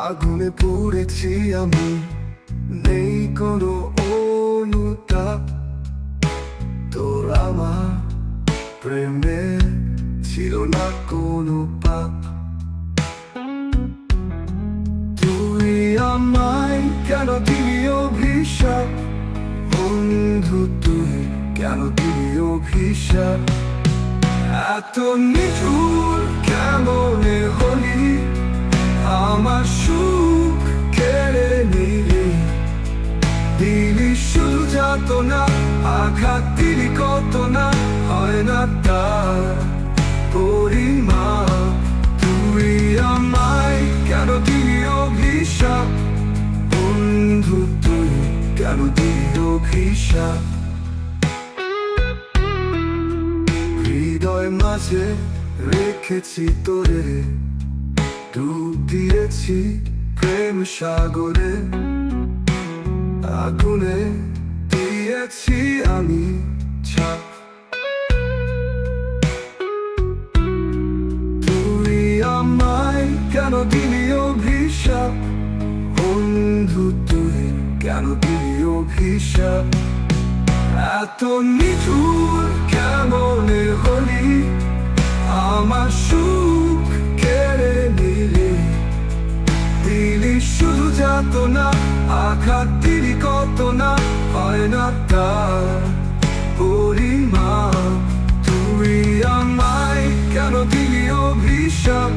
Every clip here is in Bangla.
আগুনে পড়েছি আমি। নেই কোনো অনুতাপ। তোর আমার প্রেমে ছিল না কোনো পাপ। তুই আমায় কেন দিলি অভিশাপ? বন্ধু, তুই কেন দিলি অভিশাপ? এত নিঠুর না আঘাত দিলি কত না হয় না তার পরিমাপ। তুই আমায় কেন দিলি অভিশাপ? বন্ধু, তুই কেন দিলি অভিশাপ? হৃদয় মাঝে রেখেছি তোরে, ডুব দিয়েছি প্রেম সাগরে। আগুনে দিয়েছি আমি তুই আমায় কেন দিলি অভিশাপ? বন্ধু, তুই কেন দিলি অভিশাপ? এত নিঠুর কেমনে হলি? আমার সুখ হয় না তার তুই আমায় কেন দিলি অভিশাপ?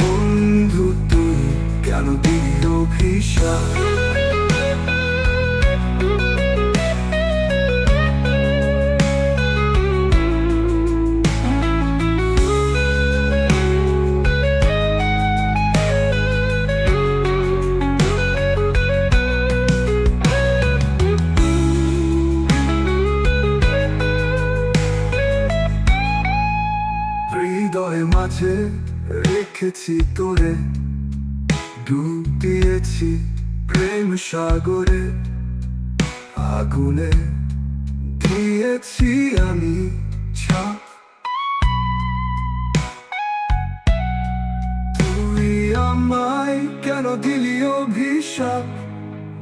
বন্ধু তুই কেন দিলি অভিশাপ? মাঝে রেখেছি তোরে, ডুব দিয়েছি প্রেম সাগরে, আগুনে দিয়েছি আমি তুই আমায় কেন দিলি অভিশাপ?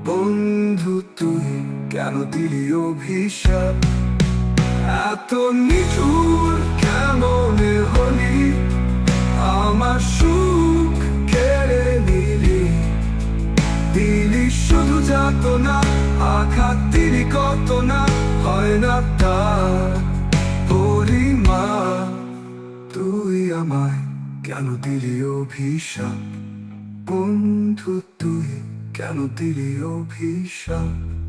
বন্ধু, তুই কেন দিলি অভিশাপ? এত নিঠুর সুখ কেড়ে নিলি। দিলি শুধু যাত আঘাত দিলি না হয় না তার পরিমা তুই আমায় কেন দিলি অভিশাপ? বন্ধু, তুই কেন দিলি অভিশাপ?